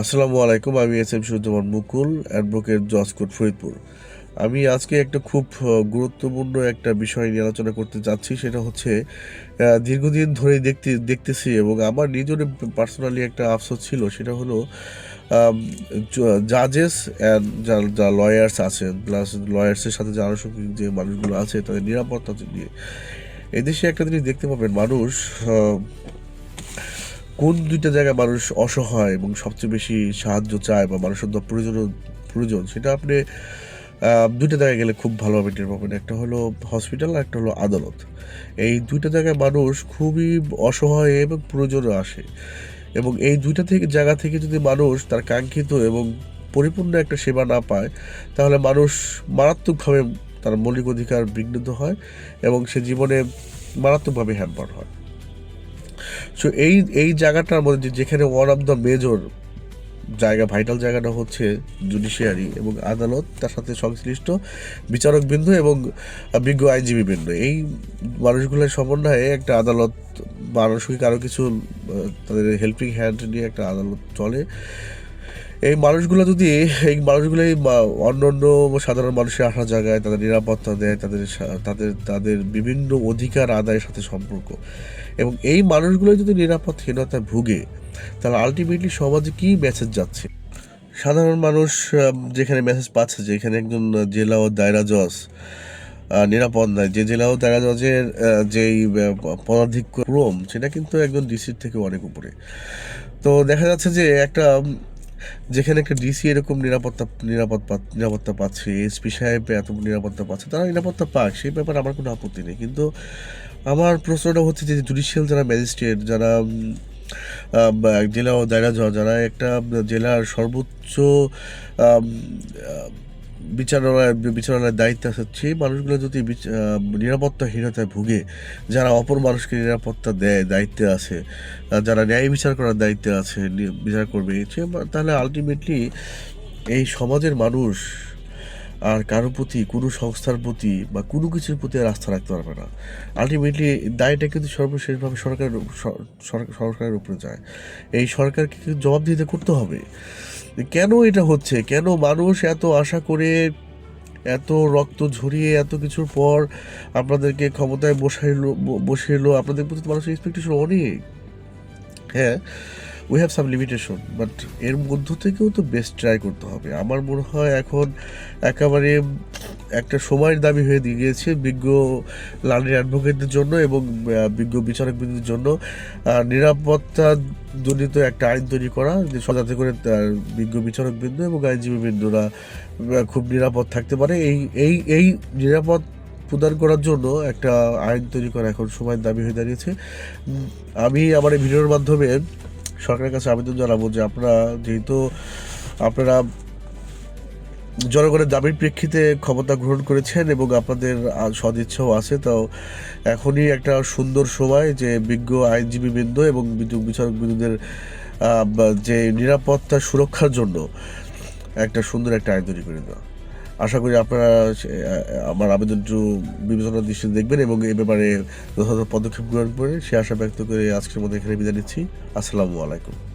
আসসালামু আলাইকুম, আমি S M Suzzaman Mukul, advocate জজ কোর্ট ফরিদপুর। আমি আজকে একটা খুব গুরুত্বপূর্ণ একটা বিষয় নিয়ে আলোচনা করতে যাচ্ছি, সেটা হচ্ছে দীর্ঘদিন ধরেই দেখতে, দেখতেছি এবং আমার নিজের পার্সোনালি একটা আফসোস ছিল, সেটা হলো জাজেস অ্যান্ড যা লয়ার্স আছেন প্লাস লয়ার্সের সাথে যে আনুষঙ্গিক যে মানুষগুলো আছে, তাদের নিরাপত্তা নিয়ে। এদেশে একটা জিনিস দেখতে পাবেন, মানুষ কোন দুইটা জায়গায় মানুষ অসহায় এবং সবচেয়ে বেশি সাহায্য চায় বা মানুষের প্রয়োজন প্রয়োজন, সেটা আপনি দুইটা জায়গায় গেলে খুব ভালোভাবে টের পাবেন। একটা হলো হসপিটাল আর একটা হলো আদালত। এই দুইটা জায়গায় মানুষ খুবই অসহায় এবং প্রয়োজনে আসে। এবং এই দুইটা থেকে জায়গা থেকে যদি মানুষ তার কাঙ্ক্ষিত এবং পরিপূর্ণ একটা সেবা না পায়, তাহলে মানুষ মারাত্মকভাবে তার মৌলিক অধিকার বিঘ্নিত হয় এবং সে জীবনে মারাত্মকভাবে হ্যাম্পার হয়। সো এই এই জায়গাটার মধ্যে যেখানে ওয়ান অফ দ্য মেজর জায়গা ভাইটাল জায়গাটা হচ্ছে জুডিশিয়ারি এবং আদালত, তার সাথে সংশ্লিষ্ট বিচারকবৃন্দ এবং বিজ্ঞ আইনজীবীবৃন্দ এই মানুষগুলোর সমন্বয়ে একটা আদালত, মানসিক আরও কিছু তাদের হেল্পিং হ্যান্ড নিয়ে একটা আদালত চলে। এই মানুষগুলো যদি, এই মানুষগুলোই অন্য অন্য সাধারণ মানুষের আসা জায়গায় তাদের নিরাপত্তা দেয়, তাদের তাদের তাদের বিভিন্ন অধিকার আদায়ের সাথে সম্পর্ক, এবং এই মানুষগুলো যদি নিরাপত্তাহীনতায় ভুগে, তাহলে আলটিমেটলি সমাজে কি মেসেজ যাচ্ছে? সাধারণ মানুষ যেখানে মেসেজ পাচ্ছে যে এখানে একজন জেলা ও দায়রা জজ নিরাপদ নয়। যে জেলা ও দায়রা জজের যেই পদাধিক্রম সেটা কিন্তু একজন ডিসির থেকে অনেক উপরে। তো দেখা যাচ্ছে যে একটা যেখানে একটা ডিসি এরকম নিরাপত্তা নিরাপদ নিরাপত্তা পাচ্ছে এসপি সাহেব এত নিরাপত্তা পাচ্ছে, তারা নিরাপত্তা পাক, সেই ব্যাপারে আমার কোনো আপত্তি নেই। কিন্তু আমার প্রশ্নটা হচ্ছে যে জুডিশিয়াল যারা ম্যাজিস্ট্রেট যারা জেলা ও দায়রা যারা একটা জেলার সর্বোচ্চ বিচারালয় বিচারালয়ের দায়িত্বে আছে, সেই মানুষগুলো যদি নিরাপত্তাহীনতায় ভুগে, যারা অপর মানুষকে নিরাপত্তা দেয়, দায়িত্বে আছে যারা ন্যায় বিচার করার দায়িত্বে আছে বিচার করবে তাহলে আলটিমেটলি এই সমাজের মানুষ আর কারোর প্রতি, কোনো সংস্থার প্রতি বা কোনো কিছুর প্রতি আর আস্থা রাখতে পারবে না। আলটিমেটলি দায়টা কিন্তু সর্বশেষভাবে সরকার সরকারের উপরে যায়। এই সরকারকে কিন্তু জবাবদিহিতা করতে হবে। কেন এটা হচ্ছে? কেন মানুষ এত আশা করে, এত রক্ত ঝরিয়ে এত কিছুর পর আপনাদেরকে ক্ষমতায় বসাইলো ব- বসিয়ে আপনাদের প্রতি মানুষের এক্সপেকটেশন অনেক। হ্যাঁ we have some limitation but এর মধ্য থেকেও তো বেস্ট ট্রাই করতে হবে। আমার মনে হয় এখন একেবারে একটা সময়ের দাবি হয়ে দিয়ে গিয়েছে বিজ্ঞ লালের অ্যাডভোকেটদের জন্য এবং বিজ্ঞ বিচারকবৃন্দের জন্য। নিরাপত্তা জনিত একটা আইন তৈরি করা সজাতে করে তার বিজ্ঞ বিচারকবৃন্দ এবং আইনজীবী বৃন্দরা খুব নিরাপদ থাকতে পারে। এই এই এই নিরাপদ প্রদান করার জন্য একটা আইন তৈরি করা এখন সময় দাবি হয়ে দাঁড়িয়েছে। আমি আমার এই ভিডিওর মাধ্যমে সরকারের কাছে আবেদন জানাব যে আপনারা যেহেতু আপনারা জনগণের দাবির প্রেক্ষিতে ক্ষমতা গ্রহণ করেছেন এবং আপনাদের সদিচ্ছাও আছে। তো এখনই একটা সুন্দর সময় যে বিজ্ঞ আইনজীবীবৃন্দ এবং বিদ্যুৎ বিচারকবৃন্দদের যে নিরাপত্তা সুরক্ষার জন্য একটা সুন্দর একটা আইন তৈরি করে দেওয়া। আশা করি আপনারা আমার আবেদনটি বিবেচনার দৃষ্টিতে দেখবেন এবং এ ব্যাপারে যথাযথ পদক্ষেপ গ্রহণ করে সে আশা ব্যক্ত করে আজকের মধ্যে এখানে বিদায় নিচ্ছি। আসসালামু আলাইকুম।